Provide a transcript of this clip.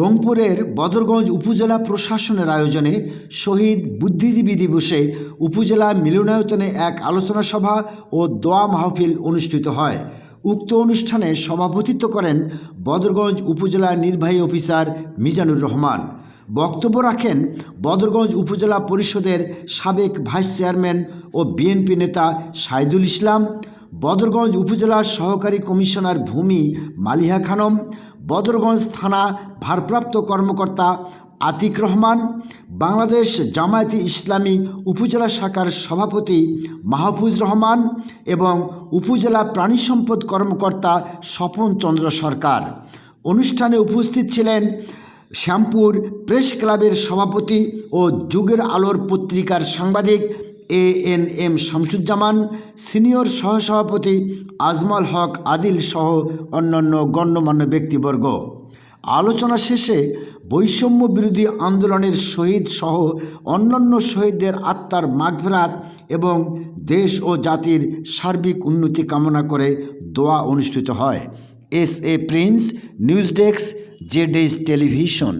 রংপুরের বদরগঞ্জ উপজেলা প্রশাসনের আয়োজনে শহীদ বুদ্ধিজীবী দিবসে উপজেলা মিলনায়তনে এক আলোচনা সভা ও দোয়া মাহফিল অনুষ্ঠিত হয়। উক্ত অনুষ্ঠানে সভাপতিত্ব করেন বদরগঞ্জ উপজেলা নির্বাহী অফিসার মিজানুর রহমান। বক্তব্য রাখেন বদরগঞ্জ উপজেলা পরিষদের সাবেক ভাইস চেয়ারম্যান ও বিএনপি নেতা সাইদুল ইসলাম বদরগঞ্জ উপজেলার সহকারী কমিশনার ভূমি মালিহা খানম, বদরগঞ্জ থানা ভারপ্রাপ্ত কর্মকর্তা আতিক রহমান, বাংলাদেশ জামায়াতি ইসলামী উপজেলা শাখার সভাপতি মাহফুজ রহমান এবং উপজেলা প্রাণী সম্পদ কর্মকর্তা স্বপন চন্দ্র সরকার। অনুষ্ঠানে উপস্থিত ছিলেন শ্যামপুর প্রেস ক্লাবের সভাপতি ও যুগের আলোর পত্রিকার সাংবাদিক A N M Shamsuzzaman, senior সহসভাপতি আজমল হক, আদিল সহ অন্যান্য গণ্যমান্য ব্যক্তিবর্গ। আলোচনা শেষে বৈষম্য বিরোধী আন্দোলনের শহীদ সহ অন্যান্য শহীদদের আত্মার মাগফেরাত এবং দেশ ও জাতির সার্বিক উন্নতি কামনা করে দোয়া অনুষ্ঠিত হয়। S A Prince, news desk Z television.